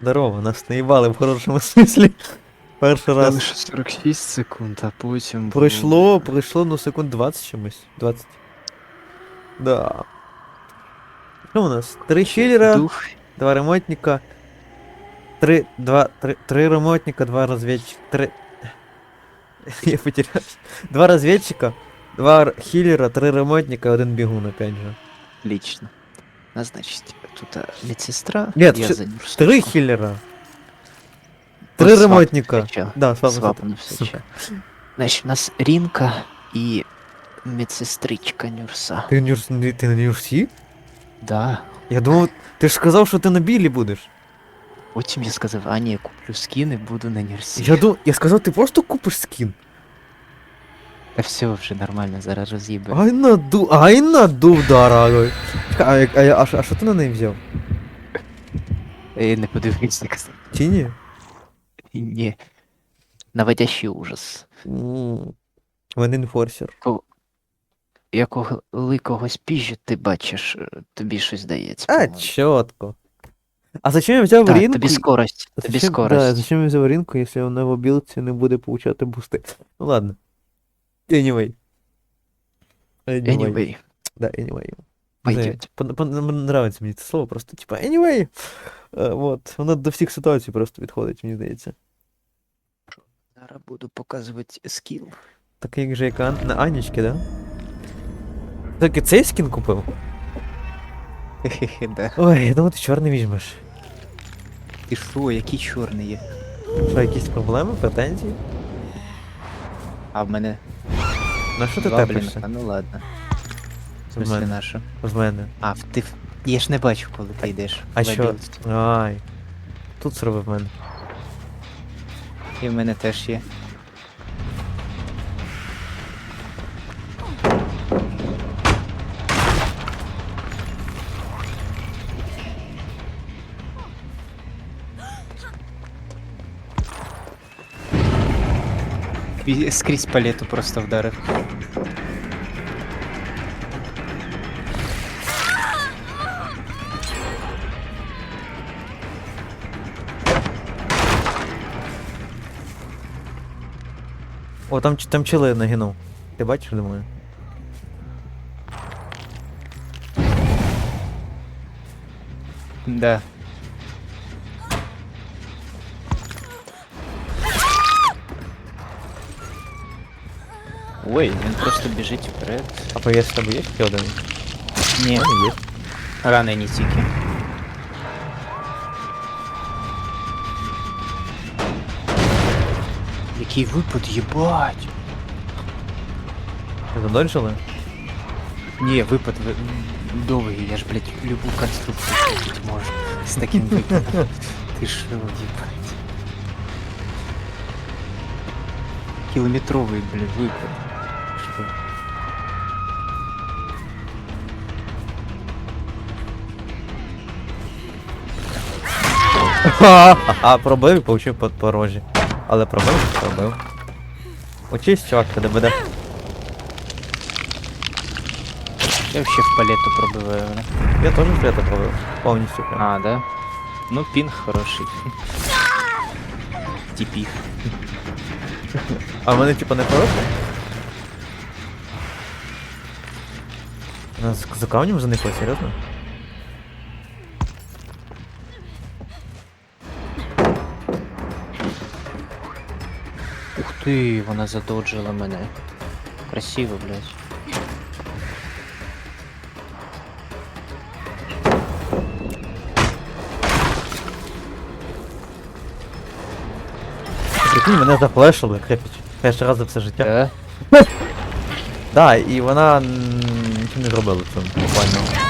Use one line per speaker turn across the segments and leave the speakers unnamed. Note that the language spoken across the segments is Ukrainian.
Здорово, нас наїбали в хорошому смислі. Перший
Раз.
раз.
Лише 46 секунд, а потім.
Пройшло, пройшло, ну секунд 20 чимось. 20. Да. Що у нас? Три хілера,
Дух.
два ремонтника. Три, два, три, три ремонтника, два разведчика. Три. Я потерялся. Два разведчика, два хілера, три ремонтника, один бігун, опять же.
Лично. А значить, тут а, медсестра,
Нет,
я за
Три хілера. Три
Ось
ремонтника. Да. Свапнувся. Сука.
Значить, у нас Рінка і медсестричка Нюрса.
Не Нюрс- ти на Нюрсі?
Да.
Я думав, ти ж сказав, що ти на білі будеш.
Потім я сказав, а ні, куплю скін і буду на Нюрсі.
Я дум... я сказав, ти просто купиш скін.
Та все вже нормально, зараз роз'їбе.
Ай наду, ай надув, дорогой. Чекай, А, як- а, я- а, що- а що ти на неї взяв?
Я не подивився, кстати.
Чи ні?
Наводящий ужас.
М, Ванин форсер.
Я коли когось піжу, ти бачиш, е, тобі щось дається.
А,
по-моєму.
чітко. А зачем я взяв
Так,
ринку?
тобі скорость, тобі
Зачем, да,
скорость.
зачем я взяв ринку, якщо вона в обілці не буде получати бусти? Ну ладно. Anyway. Anyway.
Anyway,
Да, anyway.
Пойдет.
Нравиться мені це слово, просто типа anyway. Е, вот. Воно до всіх ситуацій просто підходить, мені здається.
Зараз буду показувати скіл.
Так як же як Ан... на Анічки, да? Так і цей скін купив?
Хе-хе, да.
Ой, я думав, ти чорний візьмеш.
Ти що, який чорний є?
Що, якісь проблеми, претензії?
А в мене
На що ти
два
тепишся?
блінка, ну ладно. В
В мене.
нашу?
В мене.
А, в- ти... в- Я ж не бачу, коли ти йдеш.
А
в
що? Ай. Тут зробив в мене.
І в мене теж є. І Скрізь палету просто вдарив.
О, там, там чили нагинув. Ти бачиш, думаю?
Да. Ой, він просто біжить вперед.
А повіс в тебе є ще один?
Ні,
У мене є.
рани не тільки. Який випад, їбать!
Ви задольжили?
Ні, випад ви... довгий, я ж, блядь, любу конструкцію тут можу. З таким випадом. Ти що, їбать? Кілометровий, блядь, випад.
А, пробив і получив по, по рожі. Але пробив, пробив. Учись, чувак, тебе буде.
Я вообще в палету пробиваю. бля.
Я теж свято пробив. Повністю прям.
А, да? Ну, пинг хороший. Типи.
А в мене типа не хороший? Нас за камнем заникли, серйозно?
Ти, вона задоджила мене. Красиво, блядь.
Прикинь, мене зафлешили, хепіч. Перший раз за все життя.
Да?
Да, і вона м, нічого не зробила в цьому буквально.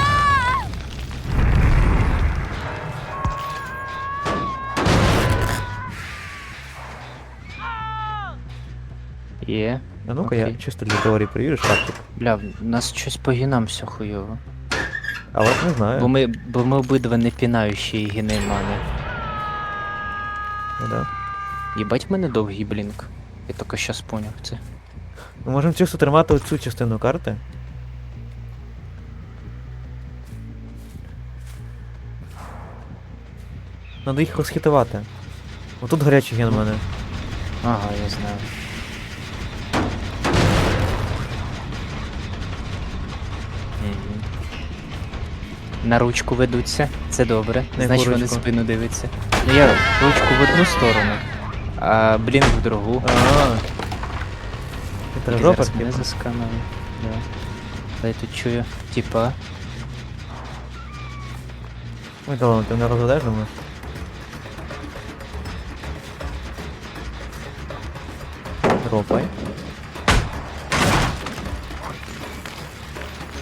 Ну-ка я
Окей.
чисто для теорії перевірю шапчик.
Бля, в нас щось по гінам все хуйово.
А от не знаю.
Бо ми, бо ми обидва не пінаючі гіни мани.
Ну, да.
Їбать в мене довгий блінк. Я тільки щас поняв це.
Ми можемо чисто тримати оцю частину карти. Надо їх розхитувати. Отут гарячий ген у мене.
Ага, я знаю. На ручку ведуться, це добре.
Яку
Значить вони
ручку?
спину дивляться. Ну я ручку в одну сторону, а блін в другу.
А.
І зараз
жопа
мене засканали. Да. Та я тут чую, типа.
Ой, да ладно, ти не розведеш, думаєш?
Ропай.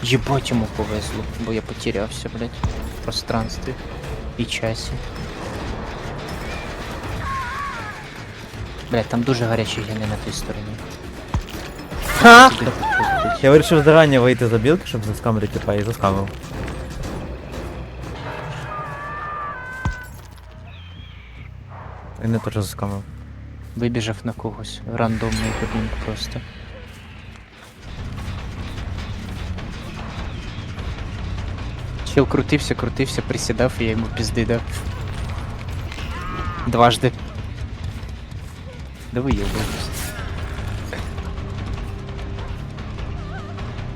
Єбать йому повезло, бо я потерявся, блядь, в пространстві і часі. Блядь, там дуже гарячі гени на тій стороні.
Ха! Я вирішив зарані вийти за білки, щоб заскамити типа і заскамив. Він не теж заскамив.
Вибіжав на когось. Рандомний блінк просто. Чел крутився, крутився, присідав і я йому пізди дав. Дважди. Да вийобуємось.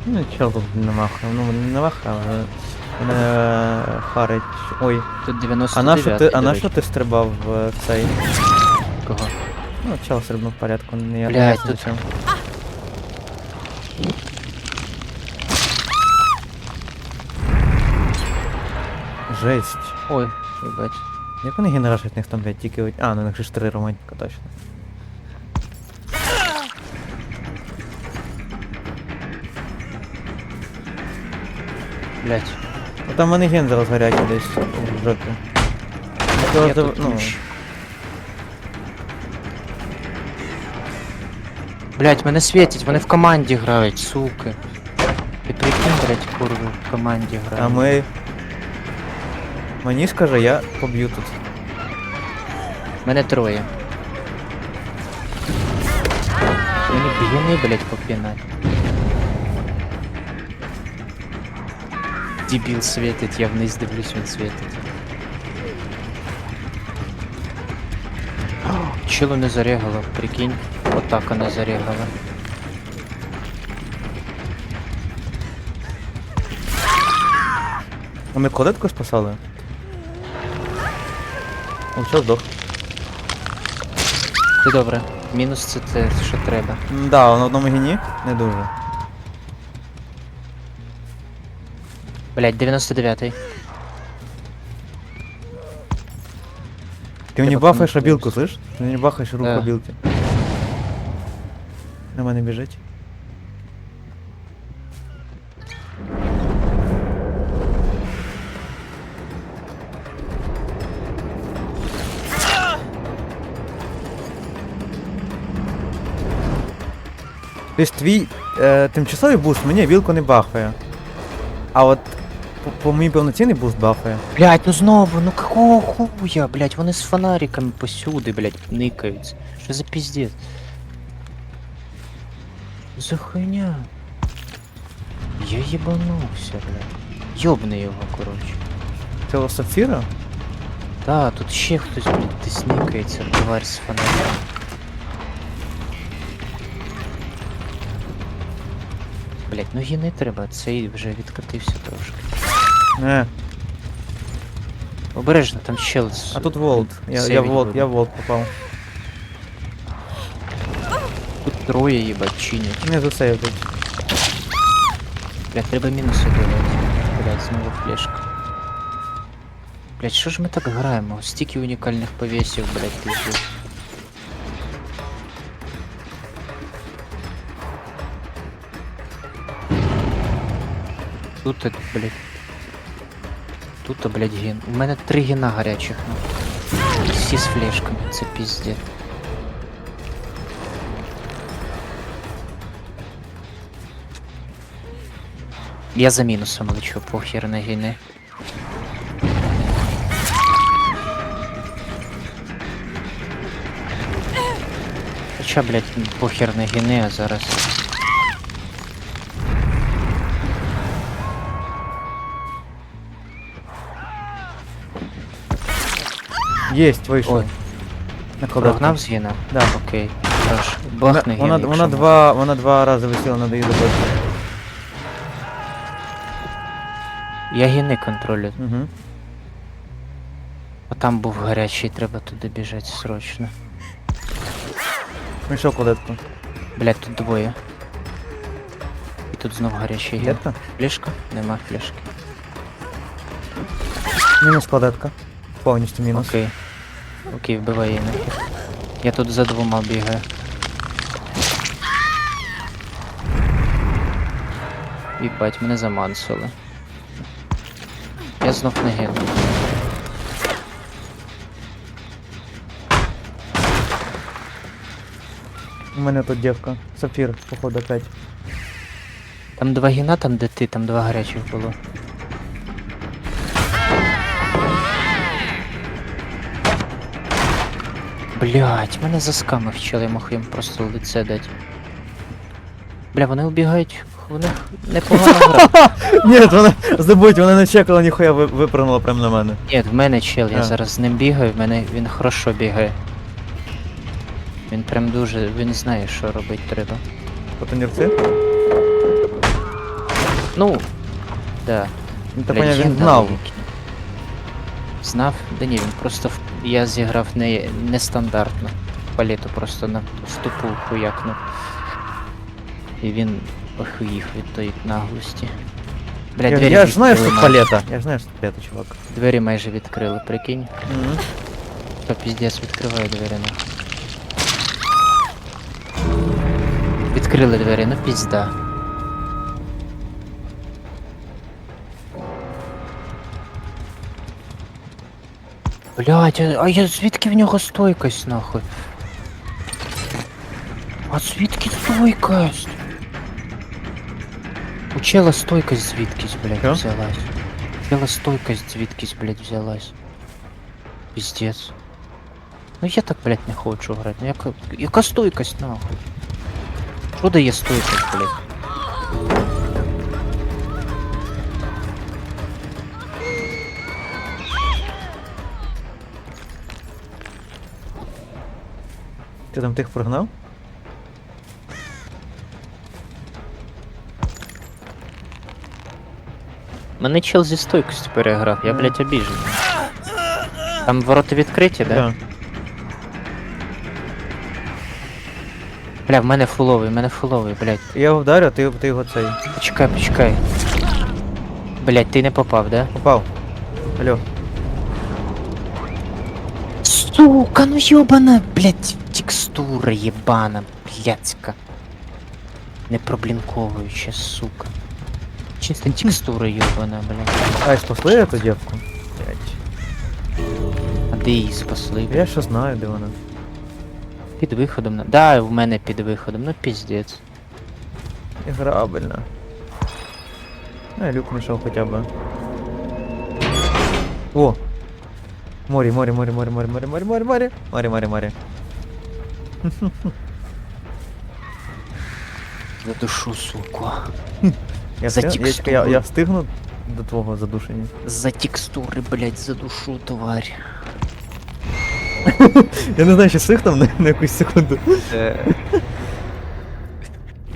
Ну, чел тут не махав, ну не махав, але мене харить. Ой,
Тут 99
а на що ти, а
до
на
речі.
що ти стрибав в цей?
Кого?
Ну, чел стрибнув в порядку, не я
Блядь,
не ясно
тут-
Жесть.
Ой, їбать.
Як вони генерашать, них там, блядь, тільки... А, ну у них же ж три романтика, точно.
Блять.
Ну там вони ген зараз десь в жопі. Я
Я тут
ну.
Блять, мене світять, вони в команді грають, суки. Ти прикинь, блять, курви в команді грають.
а ми... Мені скаже, я поб'ю тут.
Мене троє. Мені бігуни, блять, попінать. Дебіл світить, я вниз дивлюсь, він світить. Чило не зарягало, прикинь. Отака не зарягала.
А ми кодетку спасали? О, чел здох.
Ти добре. Мінус це те, що треба.
М, Да, на одному гені не дуже.
Блять, 99-й.
Ти мені
Я
бафаєш
потім
обілку, слышь? Ти мені бафаєш руку
Да.
обілки. На мене біжить. Тобто твій е, тимчасовий буст мені вілку не бафає. А от по, по мій повноцінний буст бафає.
Блять, ну знову, ну какого хуя, блять, вони з фонариками посюди, блять, никаються. Що за піздець? За хуйня. Я єбанувся, блядь. Йобни його, коротше.
Це у сапфіра?
Та, тут ще хтось, блядь, десь никається, тварь з фонариком. Блять, ну не треба, цей вже відкатився трошки.
Не.
Обережно, там чел з...
А тут волт. Я, я в волт,
буде.
я в волт попав.
Тут троє їбать чинять.
Не засейв тут.
Блять, треба мінуси давати. Блять, знову флешка. Блять, що ж ми так граємо? Стільки унікальних повесів, блять, пиздец. Тут, это, блять. Тут, блять, ген. У мене три гена гарячих, ну. Всі з флешками, це піздець. Я за мінусом лечу, похер на гіни. Хоча, блядь, похер на гіни, а зараз.
Єсть, вийшов.
Ой,
Накладав.
прогнав з гіна?
Да.
Окей. Хорош.
Вона,
Бахни
вона,
гін,
вона,
якщо
два, вона два рази висіла на даю добити.
можна. Я гіни контролю.
Угу.
А там був гарячий, треба туди біжати срочно.
Знайшов кладетку.
Блять, тут двоє. І тут знов гарячий гін.
Кладетка?
Флешка? Нема флешки.
Мінус кладетка. Повністю мінус.
Окей. Окей, вбивай її нахер. Я тут за двома бігаю. Їбать, мене замансили. Я знов не гину.
У мене тут дівка. Сапфір, походу, опять.
Там два гіна, там де ти, там два гарячих було. Блять, мене заскамив чел, я мог їм просто в лице дати. Бля, вони убігають, в них непогана гра.
Ні, вона забудь, вона не чекала, ніхуя ви- випрыгнула прямо на мене.
Ні, в мене чел, я
А.
зараз з ним бігаю, в мене він хорошо бігає. Він прям дуже, він знає, що робити треба.
Потонірці?
Ну, да.
Ну, та
Блядь,
поняв, він знав.
Знав? Да ні, він просто в... я зіграв не... нестандартно. Палету просто на ступу хуякнув. І він охуїв від тої наглості. Бля,
Я,
двері
я ж знаю, що тут палета. Я ж знаю, що тут палета, чувак.
Двері майже відкрили, прикинь.
Мгм.
Та піздець відкриває двері нахуй. Відкрили двері, ну пізда. Блять, а я звідки в нього стойкость нахуй? А звідки стойкость? У чела стойкость звідкись, блядь,
Що?
взялась. У чела стойкость звідкись, блядь, взялась. Пиздец. Ну я так, блядь, не хочу грати. Ну яка, яка стойкость нахуй? Що дає стойкость, блядь?
Ти там тих прогнав?
Мене чел зі стойкостю переграв, я, блядь, обіжений. Там ворота відкриті, да?
Да.
Бля, в мене фуловий, в мене фуловий, блядь.
Я його вдарю, а ти, ти його цей.
Почекай, почекай. Блядь, ти не попав, да?
Попав. Алло.
Сука, ну ёбана, блядь, текстура ебана, блядська. Не проблінковуюча, сука. Чисто текстура ёбана, блядь.
Ай, спасли эту девку?
А де її спасли?
Я що знаю, де вона.
Під виходом на. Да, в мене під виходом, ну піздець.
Іграбельна. Ну, я люк знайшов хоча б. О! Морі, морі, морі, морі, морі, морі, морі, морі, морі. Морі, морі, морі.
За душу, суку.
Я,
За
встиг- я, я,
текстуру.
я встигну до твого задушення.
За текстури, блядь, за душу, тварь.
Я не знаю, чи встиг там на, на якусь секунду.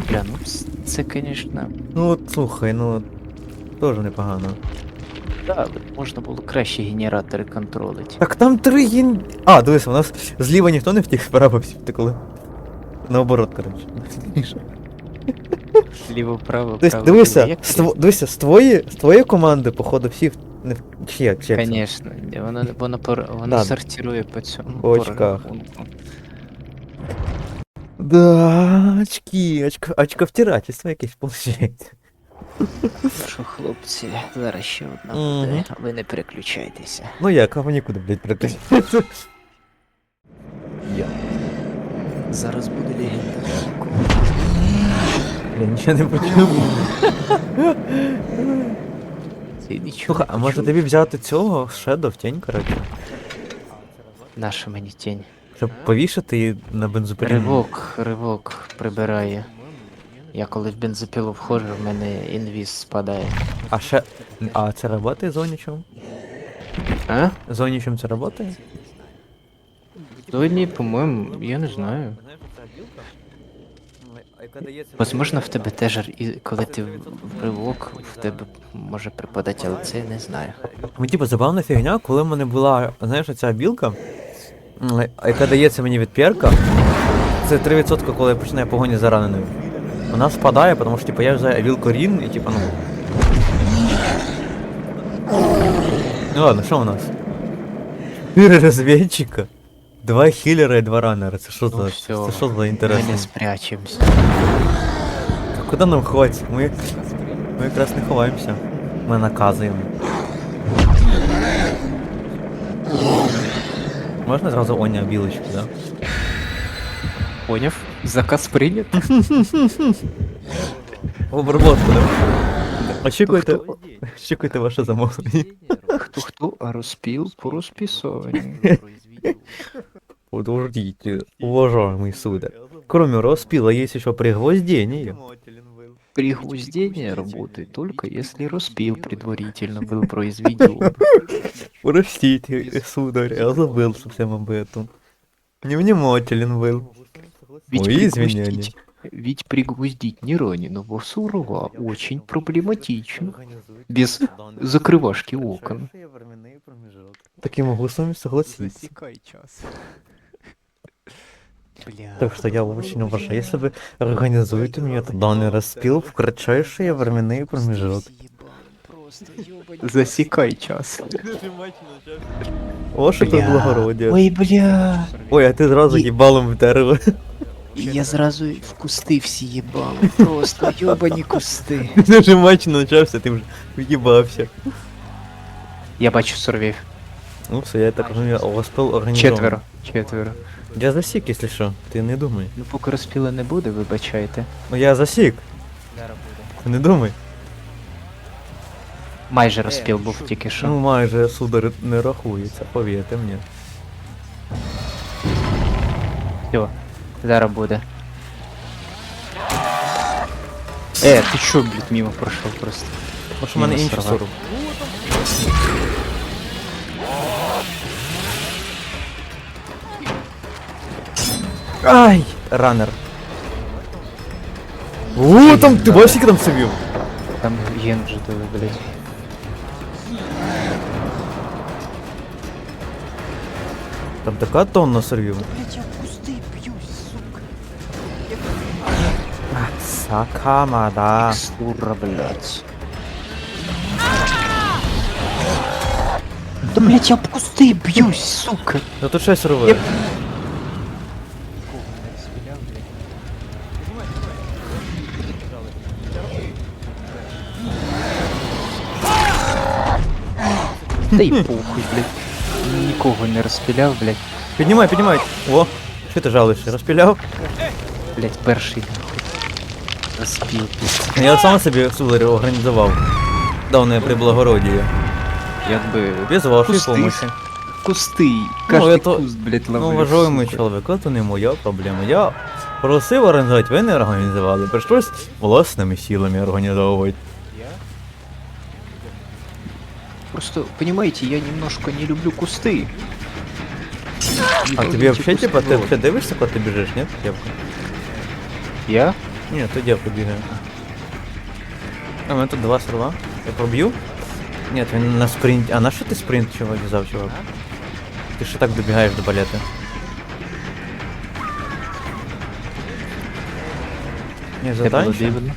Бля, ну це, конечно.
Ну от слухай, ну теж непогано.
Да, можна було краще генератори контролити.
Так там три ген... А, дивись, у нас зліва ніхто не втік, справа всі втекли. Наоборот, коротше.
Ліво, право,
Тобто,
право.
дивися, з, тво- дивися, з твої, з твоєї команди, походу, всі в- не в... Чи як, чи як це?
Конечно, ні, воно, воно, пор... воно
Да.
сортирує по цьому.
По очках.
рахунку.
Да, очки, очко, очковтирательство якесь получається.
Що, хлопці, зараз ще одна
Мгм.
буде, а ви не переключайтеся.
Ну як, а ви нікуди, блядь, прикрити. Я.
Зараз буде легенда.
Я нічого не почув.
Ти нічого
Слухай, а може тобі взяти цього Shadow в тінь, коротше?
Наша мені тінь.
Щоб повішати її на бензопилі.
Ривок, ривок прибирає. Я коли в бензопілу входжу, в мене інвіз спадає.
А ще. А це працює зонічом?
А?
Зонічом це працює?
Зоні, по-моєму, я не знаю. Возможно, в тебе теж, і коли ти в в ривок, в тебе може припадати, але це я не знаю.
Ну, типу, забавна фігня, коли в мене була, знаєш, оця білка, яка дається мені від перка, це 3%, коли я починаю погоні за раненою. Вона спадає, тому що типу, я вже вілку рін і типу, ну. Ну ладно, що у нас? Чотири розвідчика, два хілера і два раннера. Це що
Ну,
за.
всё.
Це що за
Ми
інтересно?
не спрячемось.
Куди нам ходить? Ми, ми якраз не ховаємося. Ми наказуємо. Можна зразу Оня білочку, да?
Поняв? Заказ прийнят?
В обработку, да? Очікуйте, очікуйте ваше замовлення.
Хто хто, а розпіл по розписанню.
Подождите, уважаемый сударь. Кроме распила есть еще пригвоздение.
Пригвоздение работает только если распил предварительно был произведен.
Простите, сударь, я забыл совсем об этом. Невнимателен был.
Ведь
Ой, извинения.
пригвоздить, ведь пригвоздить не раненого сурова очень проблематично. Без закрывашки окон.
Так я могу с вами согласиться.
Засекай час. Бля.
Так что я очень уважаю, если вы организуете мне этот данный распил в кратчайшие временные промежутки.
Засекай час.
Ваше тут благородие.
Ой, бля.
Ой, а ти зразу
Ні.
їбалом в дерево.
Я зразу в кусти всі їбав. Просто йобані кусти.
Ти вже матч почався, ти вже в'їбався.
Я бачу сурвів.
Ну все, я так розумію, розпил організований.
Четверо. Четверо.
Я засік, якщо що, ти не думай.
Ну поки розпіла не буде, вибачайте.
Ну я засік, ти не думай.
Майже розпіл був тільки
Ну майже судари не рахується, повірте мені.
Все, зараз буде. Е, ти чо, блядь, мимо пройшов просто.
Тому що в мене
Мінус
інший
сорвав.
сорок. Ай! Ранер. О, там ти бачиш, скільки там собів?
Там ген вже дали, блядь.
Там така тонна сорвів. Сакамада.
Микстура, блядь. Да, блядь, я об кусти б'юсь, сука.
Ну тут щось робить.
Та й похуй, блядь. Нікого не розпіляв, блядь.
Піднімай, піднімай. О, що ти жалуєшся? Розпіляв?
Блядь, перший нахуй. Розпіл, пізд.
Я сам собі сударі організував. Давне при благородії.
Якби...
Без вашої
Кусти.
помощи.
Кусти.
Ну,
Каждый
это-
куст, блядь,
Ну,
ловив.
уважаемый
сука.
чоловік, це не моя проблема. Я просив організувати, ви не організували. Прийшлось власними силами організовувати.
Просто, понимаете, я немножко не люблю кусты.
А тобі взагалі, типа, ти взагалі дивишся, коли ти біжиш, ні? Дівка?
Я?
Ні, то дівка бігає. А, у мене тут два серва. Я проб'ю? Ні, він на спринт. А на що ти спринт чувак взяв, чувак? Ти ще так добігаєш до балета. Ні,
Це було
задача.
дивно.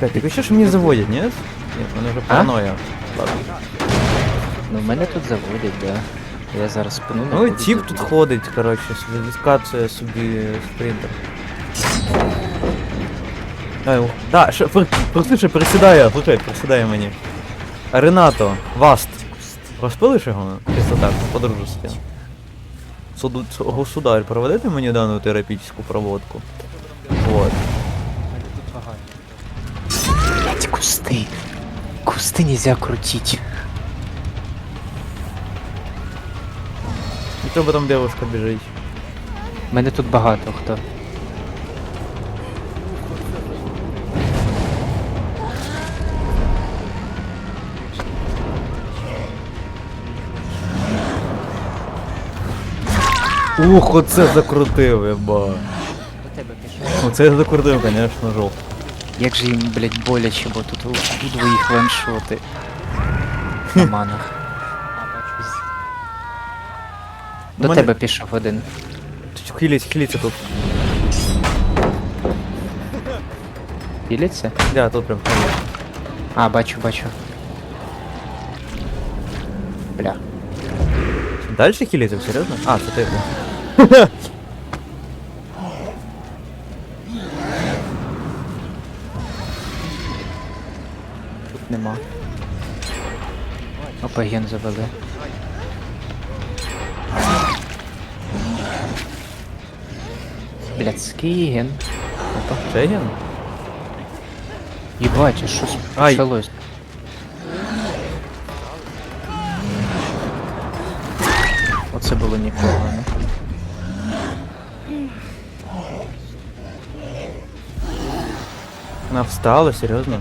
Блядь, так ще ж мені заводять, ні? Ні, мене вже
А?
параноя. Ладно.
Ну, мене тут заводять, да. Я зараз спину не
Ну і
буду
тіп тут
заводити.
ходить, коротше, собі відкацує собі спринтер. Ай, да, ще, пр- слухай, присідає, слухай, присідає мені. Ренато, Васт. Розпилиш його? Чисто так, по-дружески. Суду, государь, проведете мені дану терапічну проводку? Вот.
Блядь, кусты. Кусты нельзя крутить.
І то там девушка біжить.
Мене тут багато хто.
Ух, оце закрутив, еба.
До тебе пішов.
Оце я закрутив, конечно, жовт.
Як же їм, блядь, боляче, бо тут у двоїх ваншоти. На манах. До
мене-
тебе пішов один.
Хиліться, хиліться тут.
Пілиться?
Да, тут прям.
А, бачу, бачу. Бля.
Дальше хиліться, серйозно? А, це ти.
Тут нема. Опа, ген завели. Блядський ген. Опа.
Це ген?
Єбать, а що
Ай.
почалось? Оце було непогано.
Вона встала, серйозно?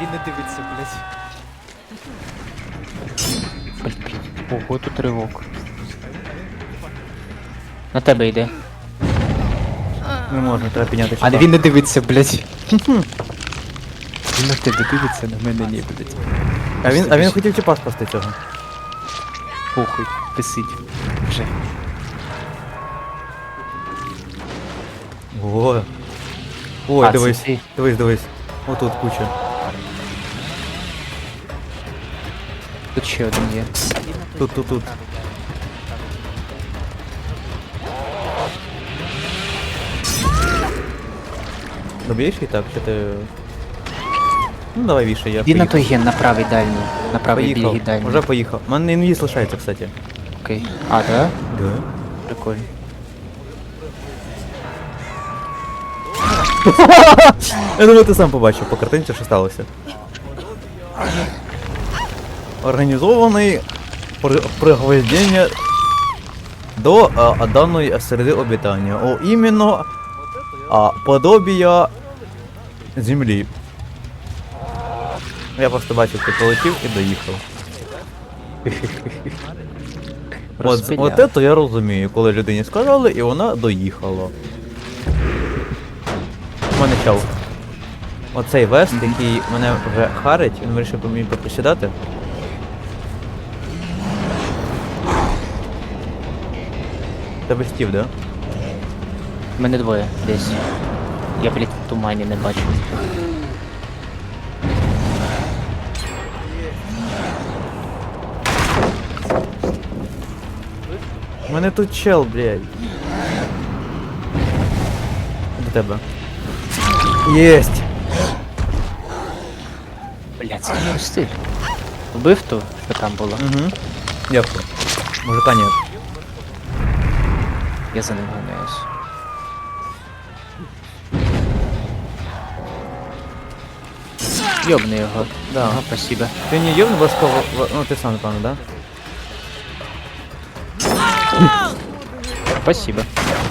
Він не дивиться, блядь.
Ого, тут ривок. На тебе йде.
Не можна, треба підняти
А
чіпа.
він не дивиться, блядь. Він на тебе дивиться, на мене ні, блядь.
А він, а він хотів чіпа спасти цього.
Похуй, висить. Вже.
О. Ой,
А, це
дивись,
ти.
дивись, дивись. Отут куча.
Тут ще один є.
Тут, тут, тут. Доб'єш і так, чи ти. Ну давай вішай, я
Іди на
поїхав.
той ген, на правий дальній. На правий
Поїхав,
дальній.
уже поїхав. У мене інвіз лишається, кстати.
Окей. А, да?
Да.
Прикольно.
Я думаю, ти сам побачив по картинці, що сталося. Організований при- пригвоздіння до а, даної середи обітання. О, іменно а, подобія землі. Я просто бачив, ти полетів і доїхав. От, от це я розумію, коли людині сказали, і вона доїхала. У мене чел. Оцей вест, який мене вже харить, він вирішив по мені поприсідати. Тебе стів, да?
Мене двоє десь. Я, блядь, в тумані не бачу.
У мене тут чел, блядь. До тебе. Єсть!
Блядь, це не стиль. Вбив ту, що там було?
Угу. Дякую. Мужика нет.
Я за ним ганяюсь. Йобни його.
Да.
Ага, спасибо.
Ти не йовно важко, ну ти сам напевно, да?
Спасибо.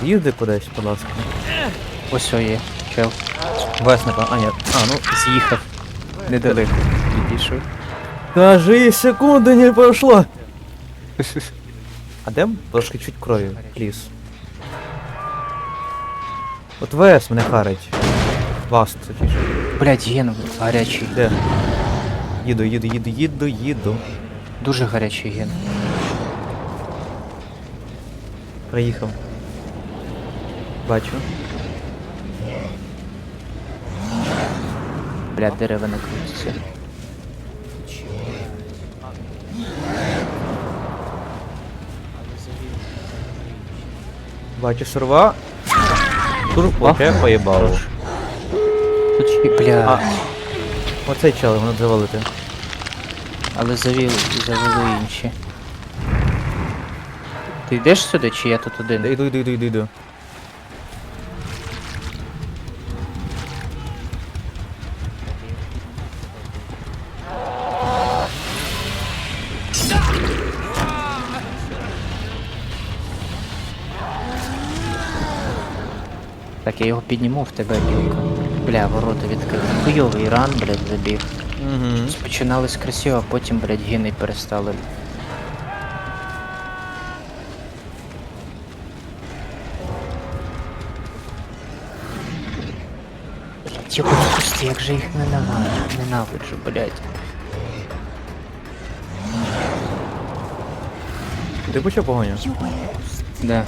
Їзди кудись, будь ласка.
Ось о є. Чел.
Вес, напевно. А, ні. А, ну.
З'їхав. Недалеко. Підійшов.
Кажи, секунди не пройшло. А де трошки чуть крові, пліз? От Вес мене харить. Вас, точніше.
Блядь, ген гарячий.
Де? Їду, їду, їду, їду, їду.
Дуже гарячий ген.
Приїхав. Бачу.
Блядь, дерева не крутяться.
Бачу сурва. Тур вообще поїбало.
Тут ще,
А,
бля,
оцей чел, воно завалити.
але завіл, завели інші. Ти йдеш сюди, чи я тут один?
Йду, йду, йду, йду, йду.
я його підніму в тебе білка. Бля, ворота відкрив. Хуйовий ран, блядь, забіг.
Угу.
Спочиналось красиво, а потім, блядь, гіни перестали. Тихо, пусти, як же їх ненавиджу, ненавиджу, блядь.
Ти почав погоню?
Да.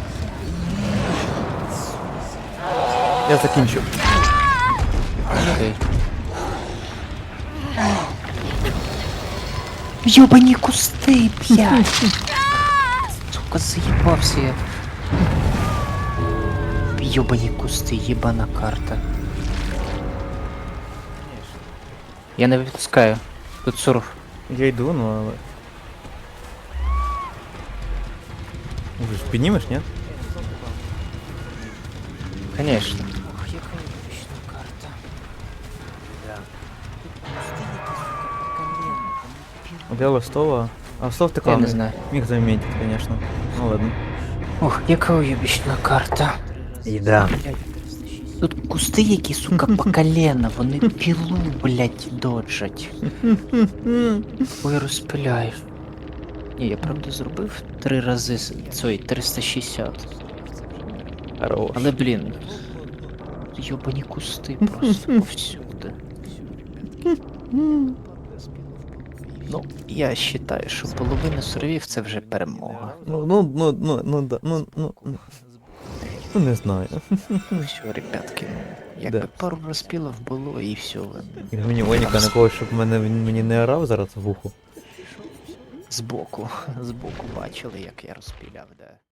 Я закінчу.
Окей. Йобані кусти, блядь! Сука, заїбався я. Йобані кусти, єбана карта. Я не відпускаю. Тут сурф.
Я йду, ну але. Уже ж піднімеш, ні?
Конечно.
Я Ластова. А Ластов ти
Я не знаю.
Міг замітити, конечно. Ну ладно.
Ох, яка уєбічна карта.
Їда.
Тут кусти, які, сука, по колено, вони пілу, блядь, доджать. Ой, розпиляєш. Ні, я правда зробив три рази з- цей 360.
Хорош.
Але блін. Йобані кусти просто повсюди. Ну, я вважаю, що половина сорвів це вже перемога.
Ну, ну, ну, ну, ну, да, ну, ну, ну. Ну, не знаю.
Що, ребятки, ну, якби
Да.
пару розпілів було і все.
І мені Оніка на когось, щоб мене, він мені не орав зараз в ухо.
Збоку, збоку бачили, як я розпіляв, да.